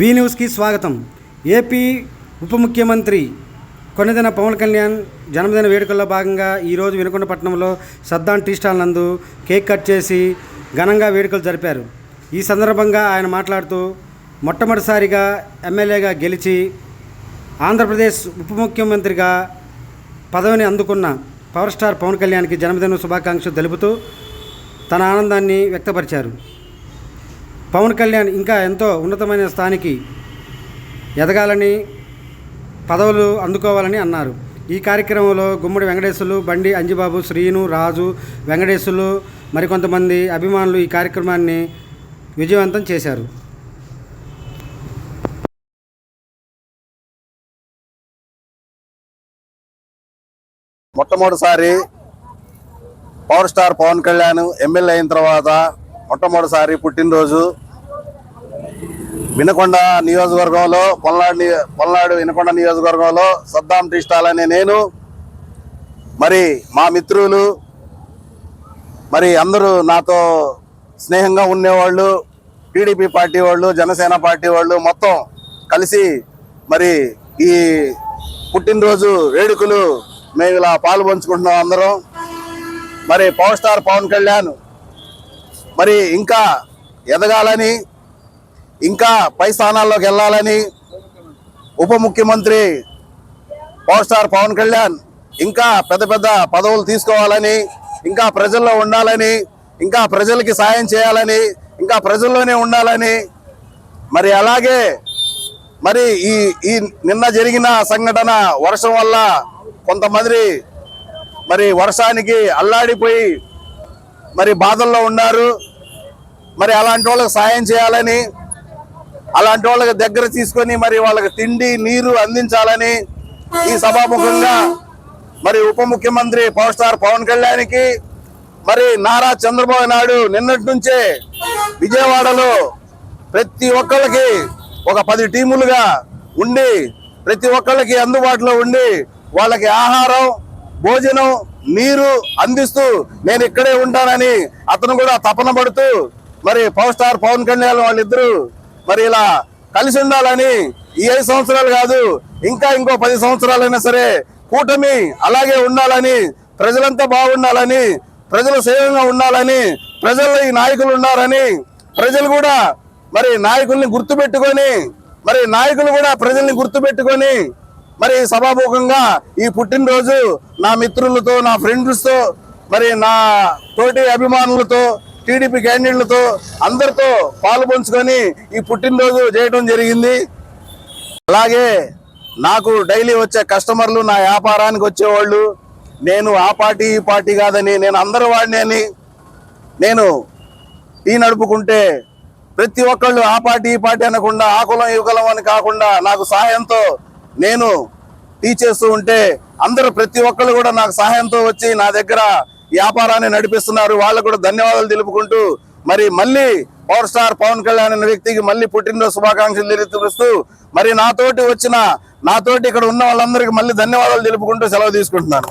వి న్యూస్కి స్వాగతం. ఏపీ ఉప ముఖ్యమంత్రి కొనిదెన పవన్ కళ్యాణ్ జన్మదిన వేడుకల్లో భాగంగా ఈరోజు వినుకొండపట్నంలో సద్దాన్ టీ స్టాల్ నందు కేక్ కట్ చేసి ఘనంగా వేడుకలు జరిపారు. ఈ సందర్భంగా ఆయన మాట్లాడుతూ మొట్టమొదటిసారిగా ఎమ్మెల్యేగా గెలిచి ఆంధ్రప్రదేశ్ ఉప ముఖ్యమంత్రిగా పదవిని అందుకున్న పవర్ స్టార్ పవన్ కళ్యాణ్కి జన్మదిన శుభాకాంక్షలు తెలుపుతూ తన ఆనందాన్ని వ్యక్తపరిచారు. పవన్ కళ్యాణ్ ఇంకా ఎంతో ఉన్నతమైన స్థానికి ఎదగాలని పదవులు అందుకోవాలని అన్నారు. ఈ కార్యక్రమంలో గుమ్మడి వెంకటేశ్వర్లు బండి అంజిబాబు శ్రీను రాజు వెంకటేశ్వర్లు మరికొంతమంది అభిమానులు ఈ కార్యక్రమాన్ని విజయవంతం చేశారు. మొట్టమొదటిసారి power star Pawan Kalyan MLA అయిన తర్వాత మొట్టమొదటిసారి పుట్టినరోజు వినకొండ నియోజకవర్గంలో పొల్నాడు పొల్నాడు వినకొండ నియోజకవర్గంలో సద్దాం టీ స్టాల్ అనే నేను మరి మా మిత్రులు మరి అందరూ నాతో స్నేహంగా ఉండేవాళ్ళు టీడీపీ పార్టీ వాళ్ళు జనసేన పార్టీ వాళ్ళు మొత్తం కలిసి మరి ఈ పుట్టినరోజు వేడుకలు మేము ఇలా పాలు పంచుకుంటున్నాం అందరం. మరి పవర్ స్టార్ పవన్ కళ్యాణ్ మరి ఇంకా ఎదగాలని ఇంకా పై స్థానాల్లోకి వెళ్ళాలని ఉప ముఖ్యమంత్రి పవర్ స్టార్ పవన్ కళ్యాణ్ ఇంకా పెద్ద పెద్ద పదవులు తీసుకోవాలని ఇంకా ప్రజల్లో ఉండాలని ఇంకా ప్రజలకి సాయం చేయాలని ఇంకా ప్రజల్లోనే ఉండాలని మరి అలాగే మరి ఈ ఈ నిన్న జరిగిన సంఘటన వర్షం వల్ల కొంతమంది మరి వర్షానికి అల్లాడిపోయి మరి బాధల్లో ఉన్నారు. మరి అలాంటి వాళ్ళకి సాయం చేయాలని అలాంటి వాళ్ళకి దగ్గర తీసుకొని మరి వాళ్ళకి తిండి నీరు అందించాలని ఈ సభాముఖంగా మరి ఉప ముఖ్యమంత్రి పవర్ స్టార్ పవన్ కళ్యాణ్కి మరి నారా చంద్రబాబు నాయుడు నిన్నటి నుంచే విజయవాడలో ప్రతి ఒక్కళ్ళకి ఒక పది టీములుగా ఉండి ప్రతి ఒక్కళ్ళకి అందుబాటులో ఉండి వాళ్ళకి ఆహారం భోజనం నీరు అందిస్తూ నేను ఇక్కడే ఉంటానని అతను కూడా తపన పడుతూ మరి పవర్ స్టార్ పవన్ కళ్యాణ్ వాళ్ళిద్దరూ మరి ఇలా కలిసి ఉండాలని ఈ ఐదు సంవత్సరాలు కాదు ఇంకా ఇంకో పది సంవత్సరాలైనా సరే కూటమి అలాగే ఉండాలని ప్రజలంతా బాగుండాలని ప్రజలు సేవంగా ఉండాలని ప్రజల్లో ఈ నాయకులు ఉన్నారని ప్రజలు కూడా మరి నాయకుల్ని గుర్తుపెట్టుకొని మరి నాయకులు కూడా ప్రజల్ని గుర్తుపెట్టుకొని మరి సభాముఖంగా ఈ పుట్టినరోజు నా మిత్రులతో నా ఫ్రెండ్స్తో మరి నా తోటి అభిమానులతో టీడీపీ క్యాండిడేట్లతో అందరితో పాలు పంచుకొని ఈ పుట్టినరోజు చేయడం జరిగింది. అలాగే నాకు డైలీ వచ్చే కస్టమర్లు నా వ్యాపారానికి వచ్చేవాళ్ళు. నేను ఆ పార్టీ ఈ పార్టీ కాదని నేను అందరి వాడిని అని నేను టీ నడుపుకుంటే ప్రతి ఒక్కళ్ళు ఆ పార్టీ ఈ పార్టీ అనకుండా ఆ కులం ఈ కులం అని కాకుండా నాకు సహాయంతో నేను టీ చేస్తూ ఉంటే అందరూ ప్రతి ఒక్కళ్ళు కూడా నాకు సహాయంతో వచ్చి నా దగ్గర వ్యాపారాన్ని నడిపిస్తున్నారు. వాళ్ళకు కూడా ధన్యవాదాలు తెలుపుకుంటూ మరి మళ్ళీ పవర్ స్టార్ పవన్ కళ్యాణ్ అనే వ్యక్తికి మళ్ళీ పుట్టినరోజు శుభాకాంక్షలు తెలియజేస్తూ మరి నాతోటి వచ్చిన నాతోటి ఇక్కడ ఉన్న వాళ్ళందరికీ మళ్ళీ ధన్యవాదాలు తెలుపుకుంటూ సెలవు తీసుకుంటున్నాను.